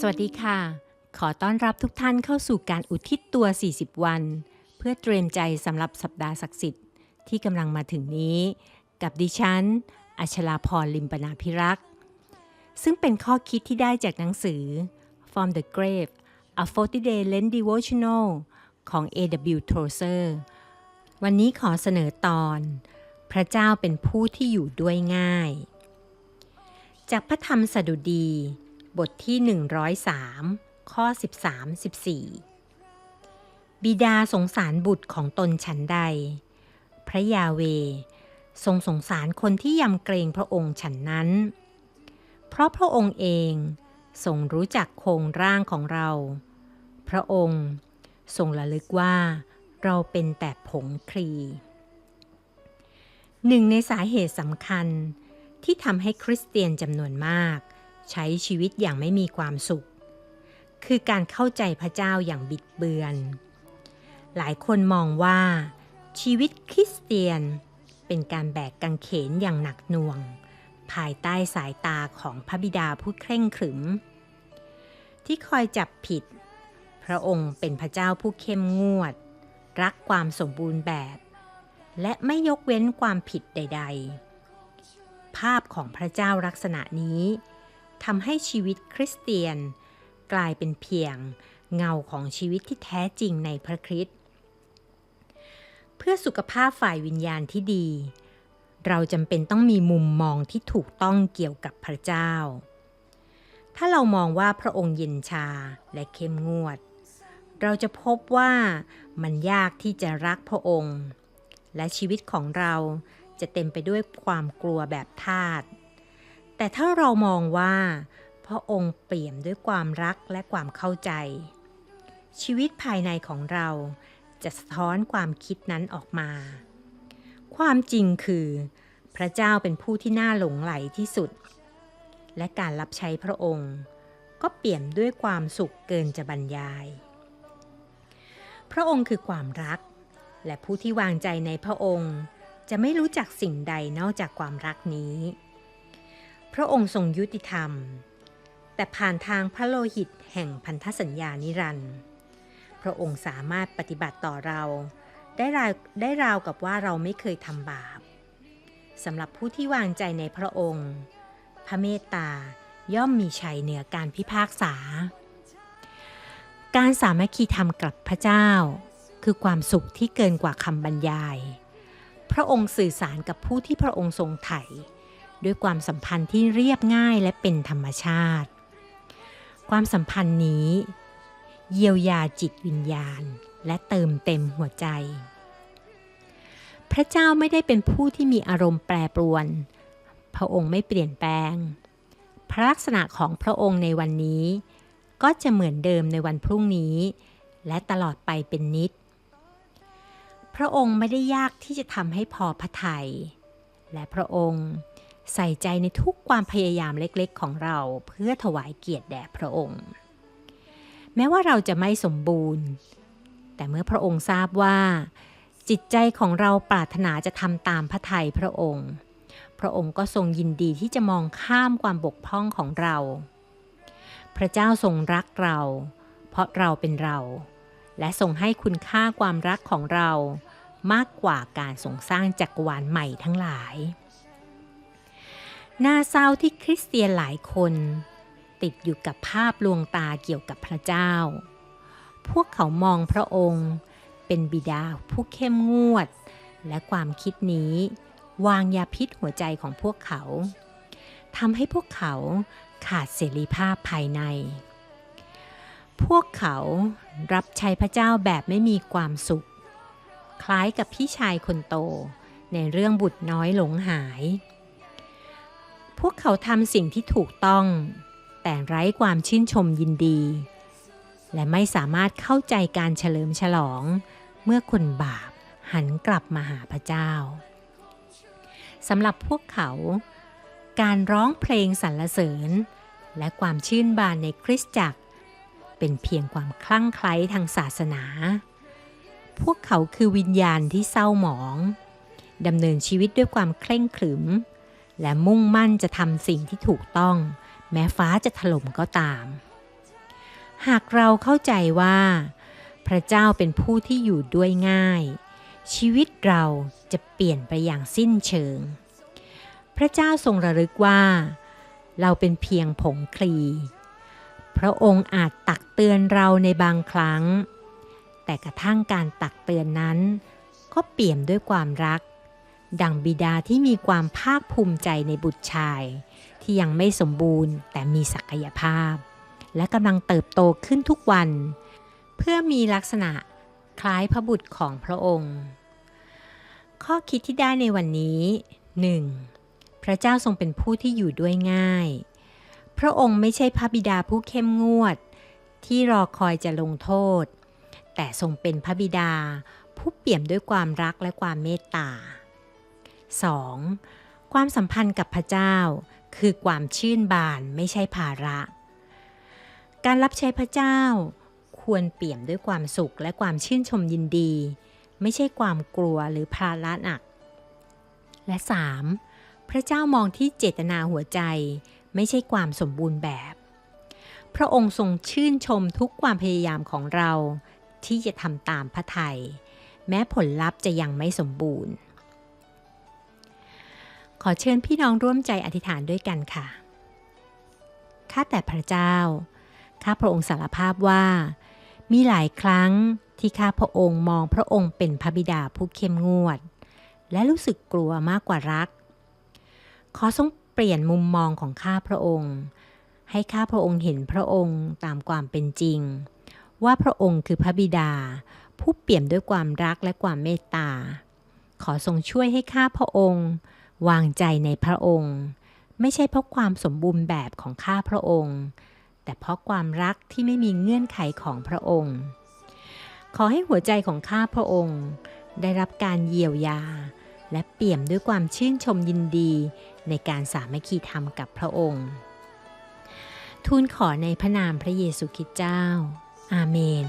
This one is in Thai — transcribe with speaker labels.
Speaker 1: สวัสดีค่ะ ขอต้อนรับทุกท่านเข้าสู่การอุทิศตัว 40 วัน เพื่อเตรียมใจสำหรับสัปดาห์ศักดิ์สิทธิ์ที่กำลังมาถึงนี้ กับดิฉัน อัชราพรลิมปนาพิรักษ์ ซึ่งเป็นข้อคิดที่ได้จากหนังสือ From the Grave A 40 Day Lent Devotional ของ A.W. Tozer วันนี้ขอเสนอตอน พระเจ้าเป็นผู้ที่อยู่ด้วยง่าย จากพระธรรมสดุดี บทที่ 103 ข้อ 13-14 บิดาสงสารบุตรของตนฉันใด พระยาเว ทรงสงสารคนที่ยำเกรงพระองค์ฉันนั้น เพราะพระองค์เองทรงรู้จักโครงร่างของเรา พระองค์ทรงระลึกว่าเราเป็นแต่ผงคลีหนึ่งในสาเหตุสำคัญที่ทำให้คริสเตียนจำนวนมาก ใช้ชีวิตอย่างไม่มีความสุข คือการเข้าใจพระเจ้าอย่างบิดเบือน หลายคนมองว่า ชีวิตคริสเตียน เป็นการแบกกังเขนอย่างหนักหน่วง ภายใต้สายตาของพระบิดาผู้เคร่งขรึม ที่คอยจับผิด พระองค์เป็นพระเจ้าผู้เข้มงวด รักความสมบูรณ์แบบ และไม่ยกเว้นความผิดใด ๆ ภาพของพระเจ้าลักษณะนี้ ทำให้ชีวิตคริสเตียน กลายเป็นเพียงเงาของชีวิตที่แท้จริงในพระคริสต์เพื่อสุขภาพฝ่ายวิญญาณที่ดี เราจำเป็นต้องมีมุมมองที่ถูกต้องเกี่ยวกับพระเจ้า ถ้าเรามองว่าพระองค์เย็นชาและเข้มงวด เราจะพบว่ามันยากที่จะรักพระองค์ และชีวิตของเราจะเต็มไปด้วยความกลัวแบบทาส แต่ถ้าเรามองว่า พระองค์เปี่ยมด้วยความรักและความเข้าใจ ชีวิตภายในของเราจะสะท้อนความคิดนั้นออกมา ความจริงคือ พระเจ้าเป็นผู้ที่น่าหลงไหลที่สุด และการรับใช้พระองค์ ก็เปี่ยมด้วยความสุขเกินจะบรรยาย พระองค์คือความรัก และผู้ที่วางใจในพระองค์ จะไม่รู้จักสิ่งใดนอกจากความรักนี้ พระองค์ทรงยุติธรรม แต่ผ่านทางพระโลหิตแห่งพันธสัญญานิรันดร์พระองค์สามารถปฏิบัติต่อเรา ได้ราวได้ราวกับว่าเราไม่เคยทำบาปสำหรับผู้ที่วางใจในพระองค์ พระเมตตาย่อมมีชัยเหนือการพิพากษา การสามัคคีธรรมกับพระเจ้า คือความสุขที่เกินกว่าคำบรรยาย พระองค์สื่อสารกับผู้ที่พระองค์ทรงไถ่ ด้วยความสัมพันธ์ที่เรียบง่ายและเป็นธรรมชาติ ความสัมพันธ์นี้ เยียวยาจิตวิญญาณ และเติมเต็มหัวใจ พระเจ้าไม่ได้เป็นผู้ที่มีอารมณ์แปรปรวน พระองค์ไม่เปลี่ยนแปลง พระลักษณะของพระองค์ในวันนี้ ก็จะเหมือนเดิมในวันพรุ่งนี้ และตลอดไปเป็นนิดพระองค์ไม่ได้ยากที่จะทำให้พอพระทยัยและพระองค์ ใส่ใจในทุกความพยายามเล็กๆ ของเราเพื่อถวายเกียรติแด่พระองค์ แม้ว่าเราจะไม่สมบูรณ์ แต่เมื่อพระองค์ทราบว่า จิตใจของเราปรารถนาจะทำตามพระทัยพระองค์ พระองค์ก็ทรงยินดีที่จะมองข้ามความบกพร่องของเรา พระเจ้าทรงรักเรา เพราะเราเป็นเรา และทรงให้คุณค่าความรักของเรามากกว่าการทรงสร้างจักรวาลใหม่ทั้งหลาย น่าเศร้าที่คริสเตียนหลายคน ติดอยู่กับภาพลวงตาเกี่ยวกับพระเจ้า พวกเขามองพระองค์ เป็นบิดาผู้เข้มงวด และความคิดนี้ วางยาพิษหัวใจของพวกเขาทำให้พวกเขาขาดเสรีภาพภายใน พวกเขารับใช้พระเจ้าแบบไม่มีความสุข คล้ายกับพี่ชายคนโตในเรื่องบุตรน้อยหลงหาย พวกเขาทำสิ่งที่ถูกต้อง แต่ไร้ความชื่นชมยินดี และไม่สามารถเข้าใจการเฉลิมฉลอง เมื่อคนบาปหันกลับมาหาพระเจ้าสำหรับพวกเขา การร้องเพลงสรรเสริญ และความชื่นบานในคริสตจักร เป็นเพียงความคลั่งไคล้ทางศาสนา พวกเขาคือวิญญาณที่เศร้าหมองดำเนินชีวิตด้วยความเคร่งขรึม และมุ่งมั่นจะทำสิ่งที่ถูกต้อง แม้ฟ้าจะถล่มก็ตาม หากเราเข้าใจว่า พระเจ้าเป็นผู้ที่อยู่ด้วยง่าย ชีวิตเราจะเปลี่ยนไปอย่างสิ้นเชิง พระเจ้าทรงระลึกว่า เราเป็นเพียงผงคลี พระองค์อาจตักเตือนเราในบางครั้ง แต่กระทั่งการตักเตือนนั้น ก็เปี่ยมด้วยความรัก ดังบิดาที่มีความภาคภูมิใจในบุตรชาย ที่ยังไม่สมบูรณ์แต่มีศักยภาพ และกำลังเติบโตขึ้นทุกวัน เพื่อมีลักษณะคล้ายพระบุตรของพระองค์ ข้อคิดที่ได้ในวันนี้ 1. พระเจ้าทรงเป็นผู้ที่อยู่ด้วยง่าย พระองค์ไม่ใช่พระบิดาผู้เข้มงวด ที่รอคอยจะลงโทษ แต่ทรงเป็นพระบิดา ผู้เปี่ยมด้วยความรักและความเมตตา 2. ความสัมพันธ์กับพระเจ้า คือความชื่นบานไม่ใช่ภาระ การรับใช้พระเจ้า ควรเปี่ยมด้วยความสุขและความชื่นชมยินดี ไม่ใช่ความกลัวหรือภาระหนัก และ 3. พระเจ้ามองที่เจตนาหัวใจ ไม่ใช่ความสมบูรณ์แบบ พระองค์ทรงชื่นชมทุกความพยายามของเราที่จะทำตามพระทัยแม้ผลลัพธ์จะยังไม่สมบูรณ์ อเชิญพี่น้องร่วมใจอธิษฐานด้วยกันค่ะ ข้าแต่พระเจ้า ข้าพระองค์สารภาพว่า มีหลายครั้งที่ข้าพระองค์มองพระองค์เป็นพระบิดาผู้เข้มงวด และรู้สึกกลัวมากกว่ารัก ขอทรงเปลี่ยนมุมมองของข้าพระองค์ ให้ข้าพระองค์เห็นพระองค์ตามความเป็นจริง ว่าพระองค์คือพระบิดา ผู้เปี่ยมด้วยความรักและความเมตตา ขอทรงช่วยให้ข้าพระองค์ วางใจในพระองค์ ไม่ใช่เพราะความสมบูรณ์แบบของข้าพระองค์ แต่เพราะความรักที่ไม่มีเงื่อนไขของพระองค์ ขอให้หัวใจของข้าพระองค์ ได้รับการเยียวยา และเปี่ยมด้วยความชื่นชมยินดีในการสามัคคีธรรมกับพระองค์ ทูลขอในพระนามพระเยซูคริสต์เจ้า อาเมน